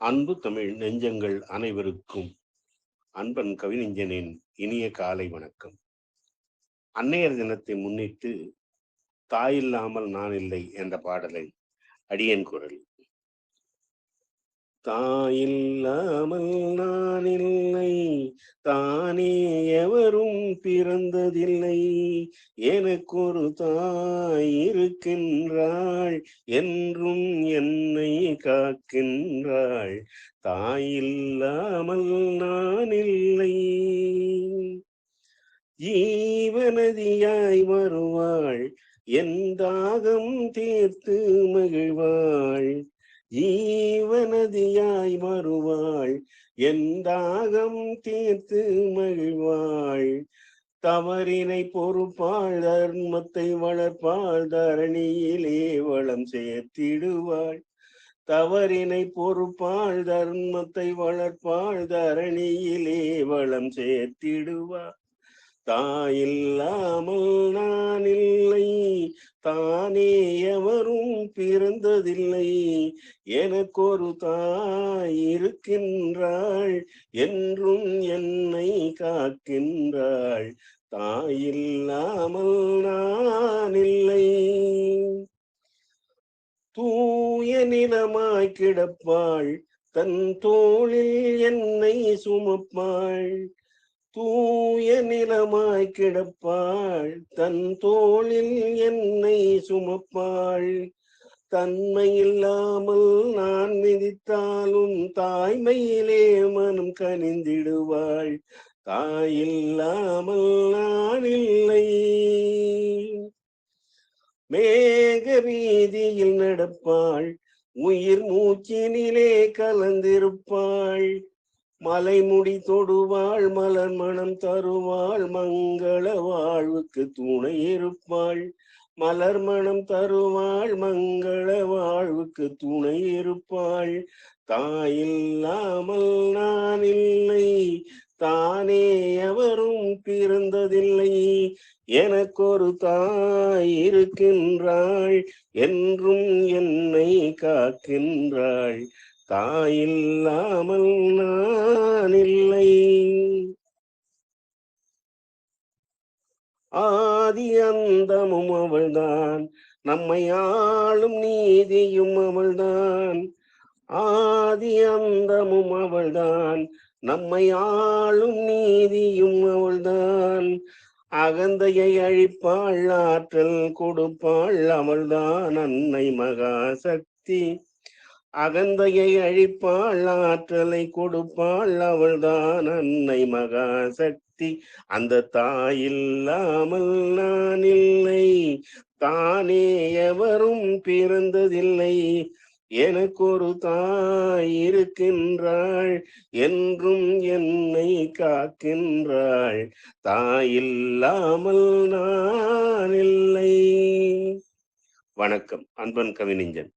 அன்பு தமிழ் நெஞ்சங்கள் அனைவருக்கும் அன்பன் கவிநெஞ்சனின் இனிய காலை வணக்கம். அன்னையர் தினத்தை முன்னிட்டு தாயில்லாமல் நான் இல்லை என்ற பாடலை அடியன் குரல். தாயில்லாமல் நான் இல்லை தானே எவரும் பிறந்ததில்லை. எனக்கு ஒரு தாய் இருக்கின்றாள். என்றும் என்னை காக்கின்றாள். தாயில்லாமல் நான் இல்லை ஜீவநதியாய் வருவாள். என் தாகம் தீர்த்து மகிழ்வாள். ஜீவநதியாய் வருவாள் எந்தாகம் தீர்த்து மகிழ்வாள். தவறினை பொறுப்பாள் தர்மத்தை வளர்ப்பாள் தரணியிலே வளம் சேர்த்திடுவாள். தவறினை பொறுப்பாள் தர்மத்தை வளர்ப்பாள் தரணியிலே வளம் சேர்த்திடுவாள். தாயில்லாமல் நான் இல்லை தானே எவரும் பிறந்ததில்லை. எனக்கொரு தாய் இருக்கின்றாள். என்றும் என்னை காக்கின்றாள். தாயில்லாமல் நான் இல்லை தூய நிலமாய் கிடப்பாள். தன் தோளில் என்னை சுமப்பாள். தூய நிலமாய் கிடப்பாள். தன் தோளில் என்னை சுமப்பாள். தன்மை இல்லாமல் நான் மிதித்தாலும் தாய்மையிலே மனம் கனிந்திடுவாள். தாயில்லாமல் நான் இல்லை. மேக வீதியில் நடப்பாள். உயிர் மூச்சினிலே கலந்திருப்பாள். மலைமுடி தொடுவாள் மலர் மனம் தருவாள் மங்கள வாழ்வுக்கு துணை இருப்பாள். மலர் மனம் தருவாள் மங்கள வாழ்வுக்கு துணை இருப்பாள். தாயில்லாமல் நான் இல்லை தானே எவரும் பிறந்ததில்லை. எனக்கொரு தாய் இருக்கின்றாள் என்றும் என்னை காக்கின்றாள். தாயில்லாமல் நான் இல்லை ஆதி அந்தமும் அவள்தான். நம்மை ஆளும் நீதியும் அவள்தான். ஆதி அந்தமும் அவள்தான். நம்மை ஆளும் நீதியும் அவள்தான். அகந்தையை அழிப்பாள் ஆற்றல் கொடுப்பாள் அவள்தான் அன்னை மகாசக்தி. அகந்தையை அழிப்பாள் ஆற்றலை கொடுப்பாள் அவள்தான் அன்னை மகாசக்தி. அந்த தாயில்லாமல் நான் இல்லை தானே எவரும் பிறந்ததில்லை. எனக்கொரு தாய் இருக்கின்றாள் என்றும் என்னை காக்கின்றாள். தாயில்லாமல் நான் இல்லை. வணக்கம் அன்பன் கவிஞன்